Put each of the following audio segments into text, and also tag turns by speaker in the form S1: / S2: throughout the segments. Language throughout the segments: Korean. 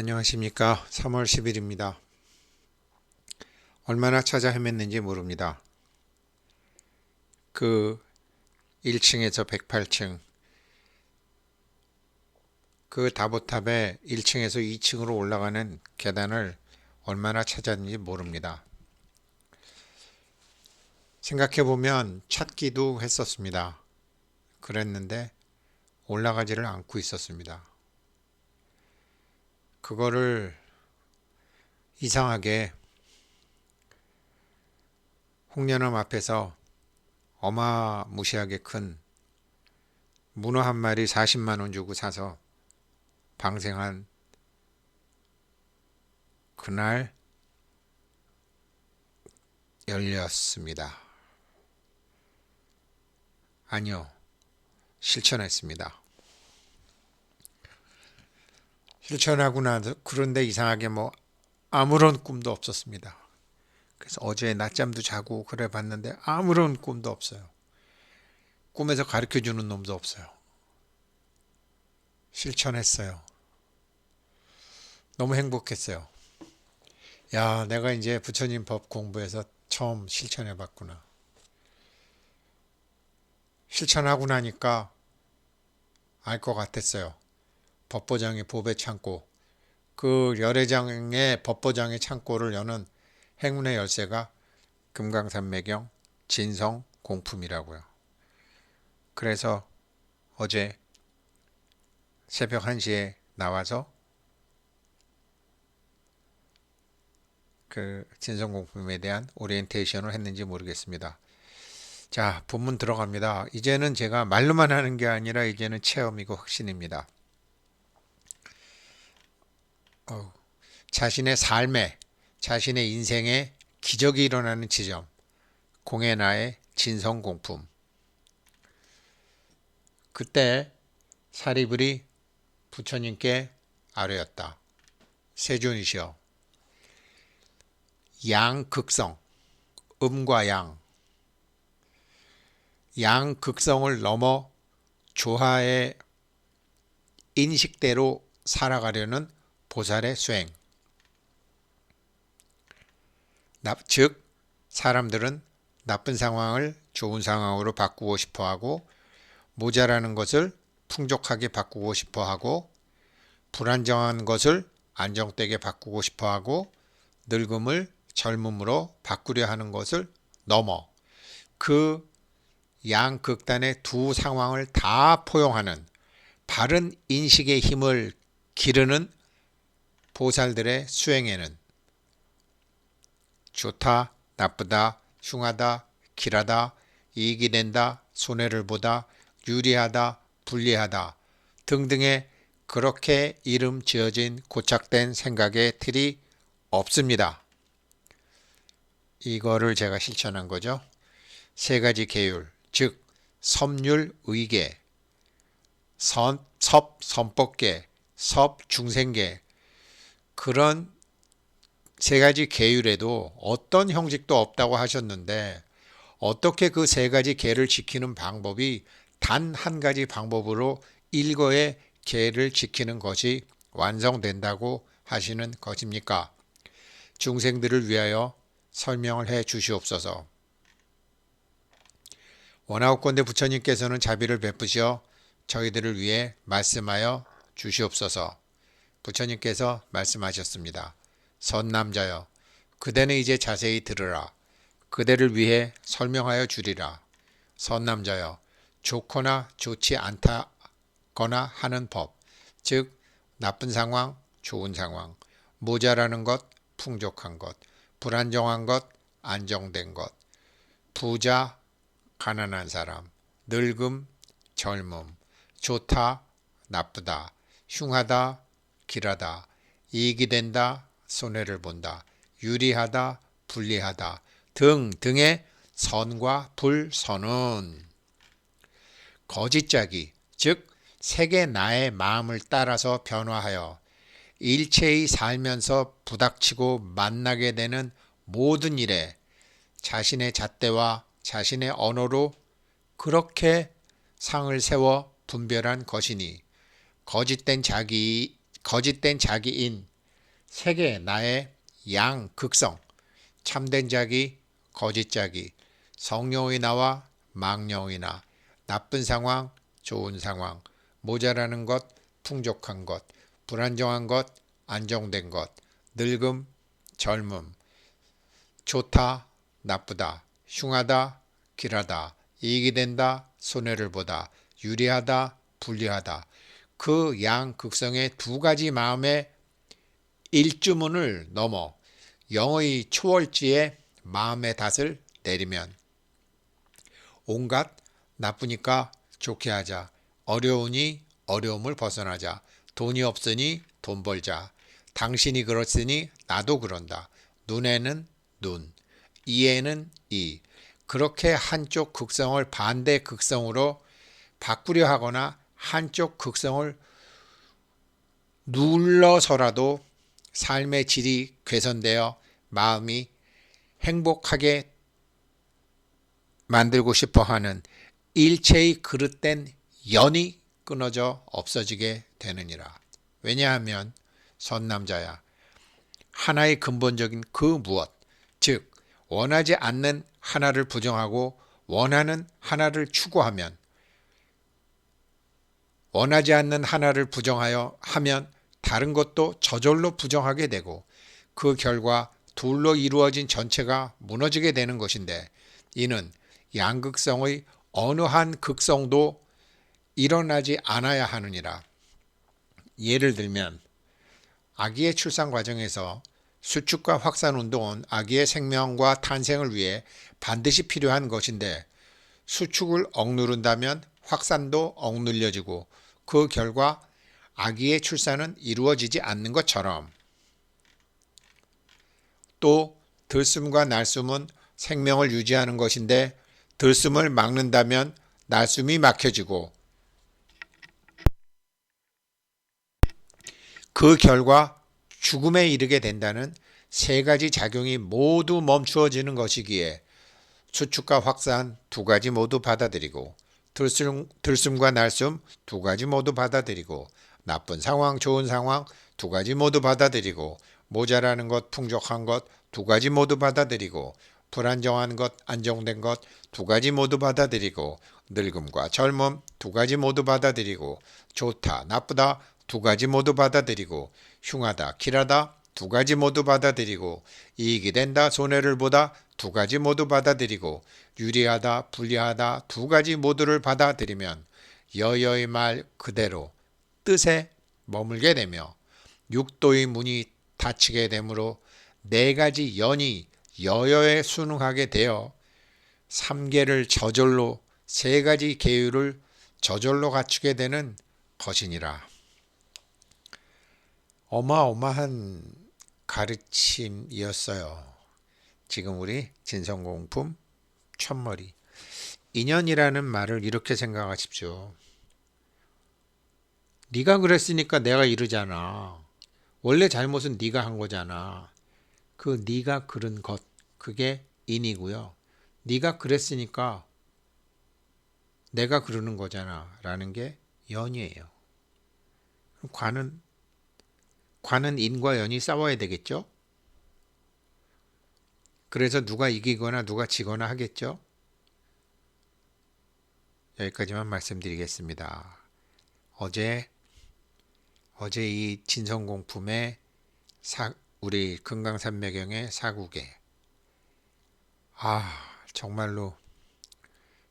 S1: 안녕하십니까. 3월 10일입니다. 얼마나 찾아 헤맸는지 모릅니다. 그 1층에서 108층, 그 다보탑에 1층에서 2층으로 올라가는 계단을 얼마나 찾았는지 모릅니다. 생각해보면 찾기도 했었습니다. 그랬는데 올라가지를 않고 있었습니다. 그거를 이상하게 홍련암 앞에서 어마무시하게 큰 문어 한 마리 40만 원 주고 사서 방생한 그날 열렸습니다. 아니요, 실천했습니다. 실천하고 나서 그런데 이상하게 뭐 아무런 꿈도 없었습니다. 그래서 어제 낮잠도 자고 그래 봤는데 아무런 꿈도 없어요. 꿈에서 가르쳐 주는 놈도 없어요. 실천했어요. 너무 행복했어요. 야, 내가 이제 부처님 법 공부해서 처음 실천해 봤구나. 실천하고 나니까 알 것 같았어요. 법보장의 보배 창고, 그 열애장의 법보장의 창고를 여는 행운의 열쇠가 금강산매경 진성 공품이라고요. 그래서 어제 새벽 1시에 나와서 그 진성 공품에 대한 오리엔테이션을 했는지 모르겠습니다. 자, 본문 들어갑니다. 이제는 제가 말로만 하는 게 아니라 이제는 체험이고 확신입니다. 어, 자신의 삶에, 자신의 인생에 기적이 일어나는 지점, 공예나의 진성공품. 그때 사리불이 부처님께 아뢰었다. 세존이시여, 양극성, 음과 양, 양극성을 넘어 조화의 인식대로 살아가려는 보살의 수행. 즉, 사람들은 나쁜 상황을 좋은 상황으로 바꾸고 싶어 하고, 모자라는 것을 풍족하게 바꾸고 싶어 하고, 불안정한 것을 안정되게 바꾸고 싶어 하고, 늙음을 젊음으로 바꾸려 하는 것을 넘어 그 양극단의 두 상황을 다 포용하는 바른 인식의 힘을 기르는 보살들의 수행에는 좋다, 나쁘다, 흉하다, 길하다, 이익이 된다, 손해를 보다, 유리하다, 불리하다 등등의 그렇게 이름 지어진 고착된 생각의 틀이 없습니다. 이거를 제가 실천한 거죠. 세 가지 계율, 즉 섬율 의계, 선, 섭 선법계, 섭 중생계 그런 세 가지 계율에도 어떤 형식도 없다고 하셨는데 어떻게 그 세 가지 계를 지키는 방법이 단 한 가지 방법으로 일거의 계를 지키는 것이 완성된다고 하시는 것입니까? 중생들을 위하여 설명을 해 주시옵소서. 원하옵건대 부처님께서는 자비를 베푸시어 저희들을 위해 말씀하여 주시옵소서. 부처님께서 말씀하셨습니다. 선남자여, 그대는 이제 자세히 들으라. 그대를 위해 설명하여 주리라. 선남자여, 좋거나 좋지 않다거나 하는 법, 즉 나쁜 상황, 좋은 상황, 모자라는 것, 풍족한 것, 불안정한 것, 안정된 것, 부자, 가난한 사람, 늙음, 젊음, 좋다, 나쁘다, 흉하다, 길하다, 이익이 된다, 손해를 본다, 유리하다, 불리하다. 등 등의 선과 불선은. 거짓자기, 즉 세계 나의 마음을 따라서 변화하여 일체의 살면서 부닥치고 만나게 되는 모든 일에 자신의 잣대와 자신의 언어로 그렇게 상을 세워 분별한 것이니 거짓된 자기 거짓된 자기인 세계 나의 양 극성 참된 자기 거짓 자기 성령의 나와 망령의 나 나쁜 상황 좋은 상황 모자라는 것 풍족한 것 불안정한 것 안정된 것 늙음 젊음 좋다 나쁘다 흉하다 길하다 이익이 된다 손해를 보다 유리하다 불리하다 그 양 극성의 두 가지 마음의 일주문을 넘어 영의 초월지에 마음의 닷을 내리면 온갖 나쁘니까 좋게 하자. 어려우니 어려움을 벗어나자. 돈이 없으니 돈 벌자. 당신이 그렇으니 나도 그런다. 눈에는 눈 이에는 이. 그렇게 한쪽 극성을 반대 극성으로 바꾸려 하거나 한쪽 극성을 눌러서라도 삶의 질이 개선되어 마음이 행복하게 만들고 싶어 하는 일체의 그릇된 연이 끊어져 없어지게 되느니라. 왜냐하면 선남자야 하나의 근본적인 그 무엇 즉 원하지 않는 하나를 부정하고 원하는 하나를 추구하면 원하지 않는 하나를 부정하여 하면 다른 것도 저절로 부정하게 되고 그 결과 둘로 이루어진 전체가 무너지게 되는 것인데 이는 양극성의 어느 한 극성도 일어나지 않아야 하느니라. 예를 들면 아기의 출산 과정에서 수축과 확산 운동은 아기의 생명과 탄생을 위해 반드시 필요한 것인데 수축을 억누른다면 확산도 억눌려지고 그 결과 아기의 출산은 이루어지지 않는 것처럼 또 들숨과 날숨은 생명을 유지하는 것인데 들숨을 막는다면 날숨이 막혀지고 그 결과 죽음에 이르게 된다는 세 가지 작용이 모두 멈추어지는 것이기에 수축과 확산 두 가지 모두 받아들이고 들숨, 들숨과 날숨 두 가지 모두 받아들이고 나쁜 상황 좋은 상황 두 가지 모두 받아들이고 모자라는 것 풍족한 것 두 가지 모두 받아들이고 불안정한 것 안정된 것 두 가지 모두 받아들이고 늙음과 젊음 두 가지 모두 받아들이고 좋다 나쁘다 두 가지 모두 받아들이고 흉하다 길하다 두 가지 모두 받아들이고 이익이 된다 손해를 보다 두 가지 모두 받아들이고 유리하다 불리하다 두 가지 모두를 받아들이면 여여의 말 그대로 뜻에 머물게 되며 육도의 문이 닫히게 되므로 네 가지 연이 여여에 순응하게 되어 삼계를 저절로 세 가지 계율을 저절로 갖추게 되는 것이니라. 어마어마한 가르침이었어요. 지금 우리 진성공품 첫머리 인연이라는 말을 이렇게 생각하십시오. 네가 그랬으니까 내가 이러잖아. 원래 잘못은 네가 한 거잖아. 그 네가 그른 것 그게 인이고요. 네가 그랬으니까 내가 그러는 거잖아라는 게 연이에요. 관은 관은 인과 연이 싸워야 되겠죠? 그래서 누가 이기거나 누가 지거나 하겠죠? 여기까지만 말씀드리겠습니다. 어제 어제 이 진성공품의 사, 우리 금강산매경의 사국에 아 정말로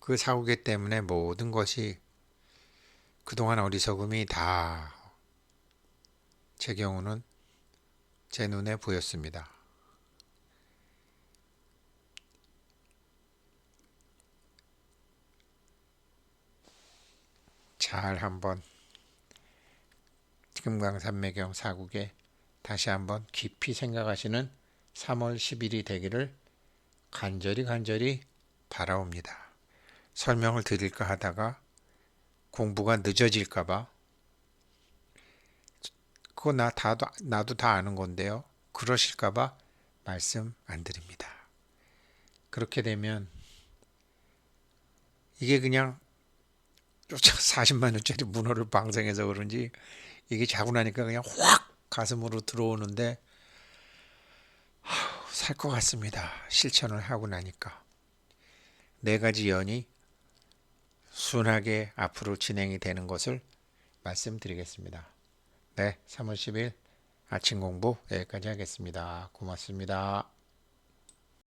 S1: 그 사국에 때문에 모든 것이 그동안 어리석음이 다 제 경우는 제 눈에 보였습니다. 잘 한번 금강산매경 사국에 다시 한번 깊이 생각하시는 3월 10일이 되기를 간절히 간절히 바라옵니다. 설명을 드릴까 하다가 공부가 늦어질까봐 그거 나 다도 나도 다 아는 건데요. 그러실까봐 말씀 안 드립니다. 그렇게 되면 이게 그냥 40만 원짜리 문어를 방생해서 그런지 이게 자고 나니까 그냥 확 가슴으로 들어오는데 살 것 같습니다. 실천을 하고 나니까 네 가지 연이 순하게 앞으로 진행이 되는 것을 말씀드리겠습니다. 네, 3월 10일 아침 공부 여기까지 하겠습니다. 고맙습니다.